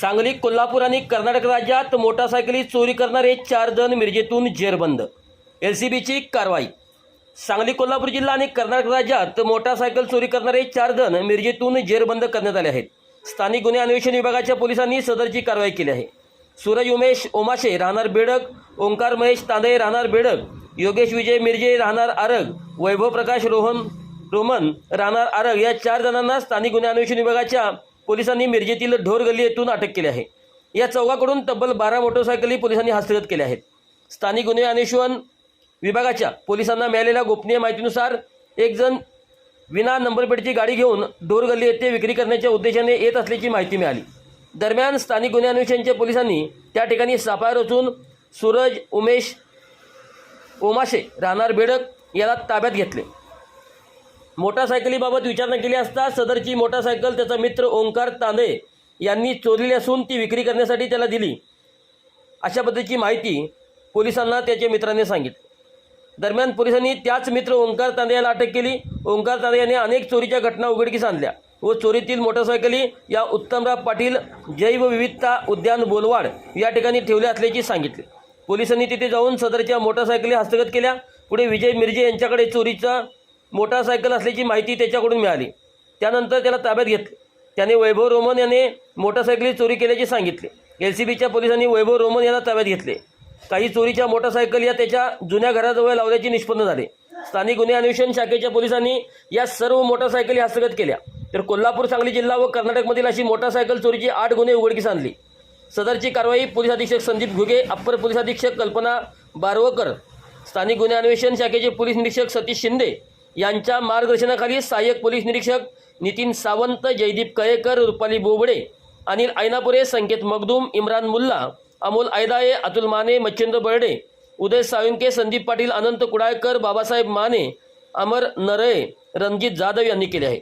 सांगली कोल्हापूर आणि कर्नाटक राज्यात मोटारसायकली चोरी करणारे चार जण मिरजेतून जेरबंद. एल सी बीची कारवाई. सांगली कोल्हापूर जिल्हा आणि कर्नाटक राज्यात मोटारसायकल चोरी करणारे चार जण मिरजेतून जेरबंद करण्यात आले आहेत. स्थानिक गुन्हे अन्वेषण विभागाच्या पोलिसांनी सदरची कारवाई केली आहे. सूरज उमेश ओमाशे राहणार बेडक ओंकार महेश तांदे राहणार बेडक योगेश विजय मिरजे राहणार आरग वैभव प्रकाश रोहन रोमन राहणार आरग या चार जणांना स्थानिक गुन्हे अन्वेषण विभागाच्या पोलिसांनी मिरजेतील ढोर गल्ली येथून अटक केली आहे. या चौघाकडून तब्बल बारा मोटरसायकली पोलिसांनी हस्तगत केल्या आहेत. स्थानिक गुन्हे अन्वेषण विभागाच्या पोलिसांना मिळालेल्या गोपनीय माहितीनुसार एक जण विना नंबरपेठची गाडी घेऊन ढोरगल्ली येथे विक्री करण्याच्या उद्देशाने येत असल्याची माहिती मिळाली. दरम्यान स्थानिक गुन्हे अन्वेषणच्या पोलिसांनी त्या ठिकाणी सापळा रचून सूरज उमेश ओमाशे राहणार बेडक याला ताब्यात घेतले. मोटारसायकलीबाबत विचारणा केली असता सदरची मोटारसायकल त्याचा मित्र ओंकार तांदे यांनी चोरली असून ती विक्री करण्यासाठी त्याला दिली. अशा पद्धतीची माहिती पोलिसांना त्याच्या मित्राने सांगितली. दरम्यान पोलिसांनी त्याच मित्र ओंकार तांदे याला अटक केली. ओंकार तांदे याने अनेक चोरीच्या घटना उघडकीस आणल्या व चोरीतील मोटरसायकली या उत्तमराव पाटील जैवविविधता उद्यान बोलवाड या ठिकाणी ठेवल्या असल्याचे सांगितले. पोलिसांनी तिथे जाऊन सदरच्या मोटारसायकली हस्तगत केल्या. पुढे विजय मिरजे यांच्याकडे चोरीचा मोटारसायकल असल्याची माहिती त्याच्याकडून मिळाली. त्यानंतर त्याला ताब्यात घेतले. त्याने वैभव रोमन याने मोटारसायकली चोरी केल्याचे सांगितले. एल सी बीच्या पोलिसांनी वैभव रोमन याला ताब्यात घेतले. काही चोरीच्या मोटारसायकल या त्याच्या जुन्या घराजवळ लावल्याचे निष्पन्न झाले. स्थानिक गुन्हे अन्वेषण शाखेच्या पोलिसांनी या सर्व मोटारसायकली हस्तगत केल्या. तर कोल्हापूर सांगली जिल्हा व कर्नाटकमधील अशी मोटारसायकल चोरीची आठ गुन्हे उघडकीस आणली. सदरची कारवाई पोलीस अधीक्षक संदीप घुगे अप्पर पोलीस अधीक्षक कल्पना बारवकर स्थानिक गुन्हे अन्वेषण शाखेचे पोलीस निरीक्षक सतीश शिंदे यांच्या मार्गदर्शनाखाली सहाय्यक पोलीस निरीक्षक नितीन सावंत जयदीप कयेकर रुपाली बोबडे अनिल ऐनापुरे संकेत मगदूम इम्रान मुल्ला अमोल ऐदाये अतुल माने मच्छिंद्र बर्डे उदय साळुंके संदीप पाटील अनंत कुडाळकर बाबासाहेब माने अमर नरळे रणजित जाधव यांनी केले आहे